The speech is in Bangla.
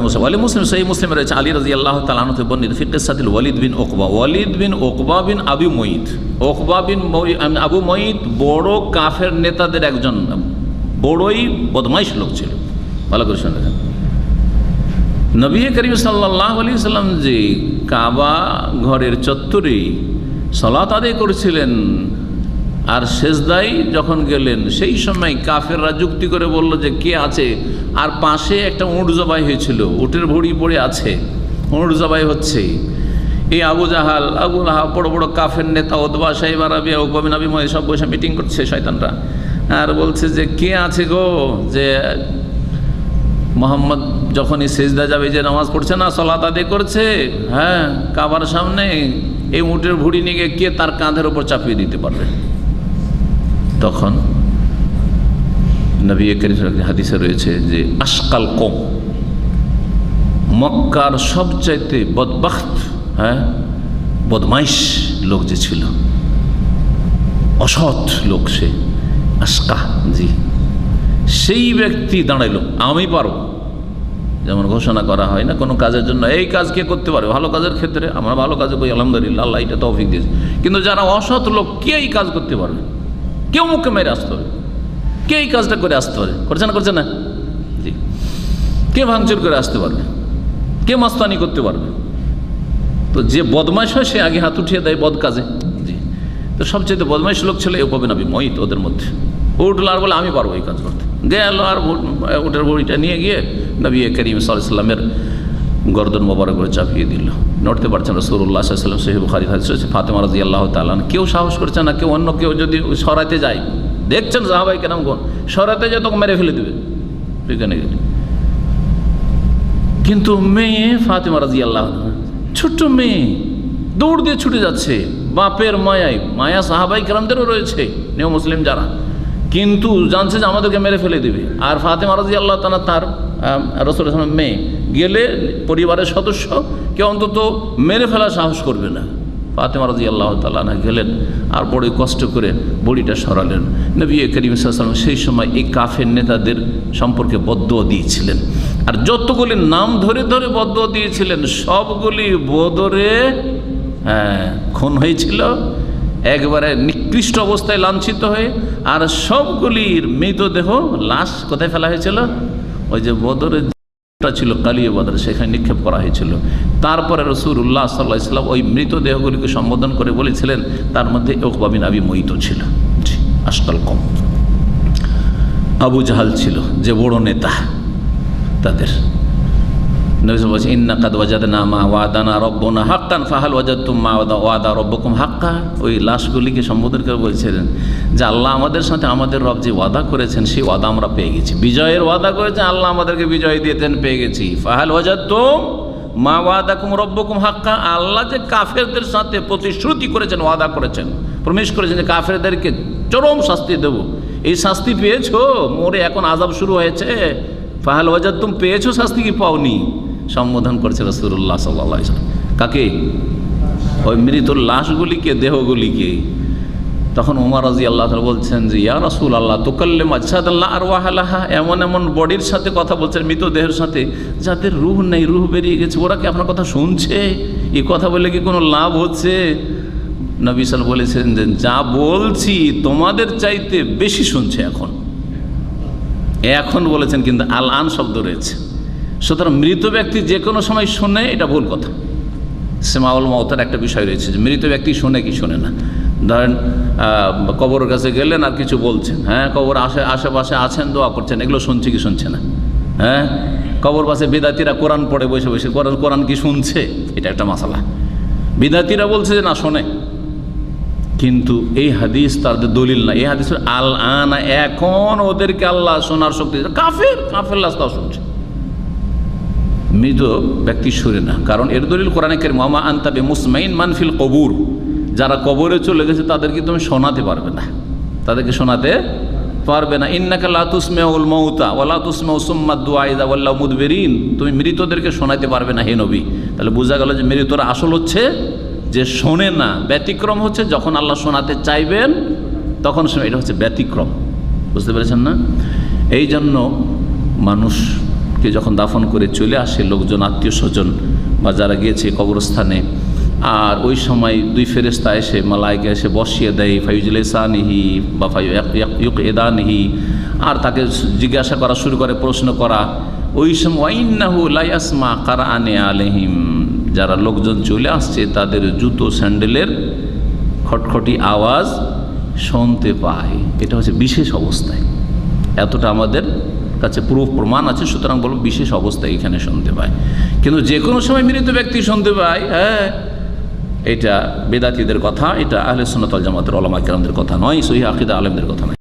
ওয়ালি মুসলিম সেই মুসলিম রয়েছে আলী রাজি আল্লাহ তালানতে বর্ণিত ফিকের সাদিল ওয়ালিদ বিন ওকবা ওয়ালিদ বিন ওকবা বিন আবু মঈদ ওকবা বিন আবু মঈদ বড় কাফের নেতাদের একজন, বড়ই বদমাইশ লোক ছিল। ভালো করে শুনে নবী করিম সাল্লাহ আলী সাল্লাম যে কাবা ঘরের চত্বরে সলাত আদায় করেছিলেন আর শেষদাই যখন গেলেন, সেই সময় কাফেররা যুক্তি করে বলল যে, কে আছে? আর পাশে একটা উঁট জবাই হয়েছিল, উটের ভড়ি পড়ে আছে। উঁট জবাই হচ্ছে। এই আবু জাহাল, আবু লাহাব, বড় বড় কাফের নেতা ওদবা সাহেব আরবি ওকবিন আবি ময় সব বসে মিটিং করছে শয়তানরা। আর বলছে যে, কে আছে গো? যে, মোহাম্মদ যখনই সেজদা যাবে, যে নামাজ পড়ছে না, সলাত আদায় করছে? হ্যাঁ কাবার সামনে। এই উটের ভুড়ি নিয়ে কে তার কাঁধের ওপর চাপিয়ে দিতে পারবে? তখন নবী হাদিসে রয়েছে যে আশকাল কম মক্কার সবচাইতে বদবাখত হ্যাঁ বদমাইশ লোক যে ছিল, অসৎ লোক সে আশকা জি, সেই ব্যক্তি দাঁড়াইলো, আমি পারব যেমন ঘোষণা করা হয় না, কোনো কাজের জন্য, এই কাজ কে করতে পারে? ভালো কাজের ক্ষেত্রে আমরা ভালো কাজে করি, আলহামদুলিল্লাহ, আল্লাহ এটা তৌফিক দিয়েছে। কিন্তু যারা অসৎ লোক, কে এই কাজ করতে পারবে? কেউ মুখে মেরে আসতে হবে। কে এই কাজটা করে আসতে পারে? করছে না করছে না? জি। কে ভাঙচুর করে আসতে পারবে? কে মাস্তানি করতে পারবে? তো যে বদমাইশ হয়, সে আগে হাত উঠিয়ে দেয় বদ কাজে। জি। তো সবচেয়ে বদমাইশ লোক ছিল এ পাবে নাবি মহিত ওদের মধ্যে। ও উঠল আর বলে, আমি পারব এই কাজ করতে। গেল আর উটের বড়িটা নিয়ে গিয়ে নবী করিম সাল্লামের গর্দন মোবারক করে চাপিয়ে দিল। নড়তে পারছেন রসুল্লাহ সাল্লাম সহি বুখারি হাদিস রয়েছে, ফাতেমা রাজি আল্লাহ তালান কেউ সাহস করছে না, কেউ অন্য কেউ যদি সরাইতে যায়। দেখছেন সাহাবাই কেন কোন? সরাতে যায় তোকে মেরে ফেলে দেবে। গেলে। কিন্তু মেয়ে ফাতেমা রাজি আল্লাহ ছোট্ট মেয়ে, দৌড় দিয়ে ছুটে যাচ্ছে। বাপের মায়ায়, মায়া সাহাবাই কেরামদেরও রয়েছে, নেও মুসলিম যারা। কিন্তু জানছে যে আমাদেরকে মেরে ফেলে দেবে। আর ফাতেমা রাজি আল্লাহ তালা তার রসুল আসলামের মেয়ে। গেলে পরিবারের সদস্য কেউ অন্তত মেরে ফেলার সাহস করবে না। ফাতেমা রাজি আল্লাহ তালা না গেলেন আর বড়ই কষ্ট করে বড়িটা সরালেন। নবী করিম সাল্লাম সেই সময় এই কাফের নেতাদের সম্পর্কে বদ্ধ দিয়েছিলেন। আর যতগুলি নাম ধরে ধরে বদ্ধ দিয়েছিলেন, সবগুলি বদরে হ্যাঁ খুন হয়েছিল, একবারে নিকৃষ্ট অবস্থায় লাঞ্ছিত হয়ে, আর সবগুলির মৃতদেহ লাশ কোথায় ফেলা হয়েছিল? ওই যে বদরের ছিল কালিয়ে বদর, সেখানে নিক্ষেপ করা হয়েছিল। তারপরে রসুল্লাহ সাল্লাহ ইসলাম ওই মৃতদেহগুলিকে সম্বোধন করে বলেছিলেন, তার মধ্যে ওকবাবিন আবি মহিত ছিল। জি, আজকাল কম। আবু জাহাল ছিল, যে বড় নেতা তাদের। নবীন বলছে, ইন্না কাদ ওয়াজাদনা মা ওয়াদানা রব্বনা হাক্কান, ফাহাল ওয়াজাদতুম মা ওয়াদা ওয়াদা রব্বকুম হাক্কা। ওই লাশগুলিকে সম্বোধন করে বলছিলেন যে, আল্লাহ আমাদের সাথে আমাদের রব যে ওয়াদা করেছেন, সেই ওয়াদা আমরা পেয়ে গেছি। বিজয়ের ওয়াদা করেছেন, আল্লাহ আমাদেরকে বিজয় দিয়েছেন, পেয়ে গেছি। ফাহাল ওয়াজাদতুম মা ওয়াদাকুম রব্বকুম হাক্কা। আল্লাহ যে কাফেরদের সাথে প্রতিশ্রুতি করেছেন, ওয়াদা করেছেন প্রমিশ করেছেন যে, কাফেরদেরকে চরম শাস্তি দেব। এই শাস্তি পেয়েছ? মোরে এখন আজাব শুরু হয়েছে। ফাহাল ওয়াজাদ তুমি পেয়েছ, শাস্তি কি পাওনি? সম্বোধন করছে রসুল্লাহ সাল্লাহ কাকে? ওই মৃত লাশগুলিকে, দেহগুলিকে। তখন উমার রাজি আল্লাহ বলছেন যে, ইয়া রসুল আল্লাহ তোকাল্লেম আচ্ছাদ আল্লাহ আর ওয়াহালাহা এমন এমন বডির সাথে কথা বলছেন মৃতদেহের সাথে। যাদের রুহ নেই, রুহ বেরিয়ে গেছে, ওরা কি আপনার কথা শুনছে? এই কথা বলে কি কোনো লাভ হচ্ছে? নবী সাল বলেছেন যে, যা বলছি, তোমাদের চাইতে বেশি শুনছে এখন। এখন বলেছেন, কিন্তু আল আন শব্দ রয়েছে। সুতরাং মৃত ব্যক্তি যে কোনো সময় শোনে এটা ভুল কথা। সেমাউল মতের একটা বিষয় রয়েছে যে মৃত ব্যক্তি শোনে কি শোনে না। ধরেন কবরের কাছে গেলেন আর কিছু বলছেন হ্যাঁ? কবর আশে আশেপাশে আছেন, দোয়া করছেন, এগুলো শুনছে কি শুনছে না? হ্যাঁ? কবর পাশে বিদাতিরা কোরআন পড়ে, বসে বসে, কোরআন কোরআন কি শুনছে? এটা একটা মশালা বিদাতিরা বলছে যে না, শোনে। কিন্তু এই হাদিস তাদের দলিল না, এই হাদিস আল আনা এখন ওদেরকে আল্লাহ শোনার শক্তি কাফের কাফের লাশ তাও শুনছে। মৃত ব্যক্তি সুরে না। কারণ এর দলিল কোরআনে কের মামা আন্তাবে মুসমাইন মানফিল কবুর। যারা কবরে চলে গেছে, তাদেরকে তুমি শোনাতে পারবে না। তাদেরকে শোনাতে পারবে না। ইন্নাকা লাতুসমে উল মৌতা ওলা তুসমে উসুম্মা দুয়াইদা ওল্লা মুদবেরিন। তুমি মৃতদেরকে শোনাতে পারবে না, হে নবী। তাহলে বোঝা গেল যে মৃতরা আসল হচ্ছে যে শোনে না। ব্যতিক্রম হচ্ছে যখন আল্লাহ শোনাতে চাইবেন, তখন এটা হচ্ছে ব্যতিক্রম। বুঝতে পেরেছেন না? এই জন্য মানুষ কে যখন দাফন করে চলে আসে, লোকজন আত্মীয় স্বজন বা যারা গিয়েছে কবরস্থানে, আর ওই সময় দুই ফেরেস্তা এসে মালাইকে এসে বসিয়ে দেয় ফাইজুল ইসানিহি বা ফাইক এদানিহি, আর তাকে জিজ্ঞাসা করা শুরু করে, প্রশ্ন করা, ওই সময় কারা আনে আলহিম যারা লোকজন চলে আসছে, তাদের জুতো, স্যান্ডেলের খটখটি আওয়াজ শুনতে পায়। এটা হচ্ছে বিশেষ অবস্থায়। এতটা আমাদের কাছে প্রুফ প্রমাণ আছে, সুতরাং বলব বিশেষ অবস্থায় এখানে শুনতে পায়। কিন্তু যে কোনো সময় মৃত ব্যক্তি শুনতে পায় হ্যাঁ এটা বেদাতিদের কথা, এটা আহলে সুন্নতল জামাতের ওলামা কেরামদের কথা নয় সহি আকিদা আলমদের কথা নয়।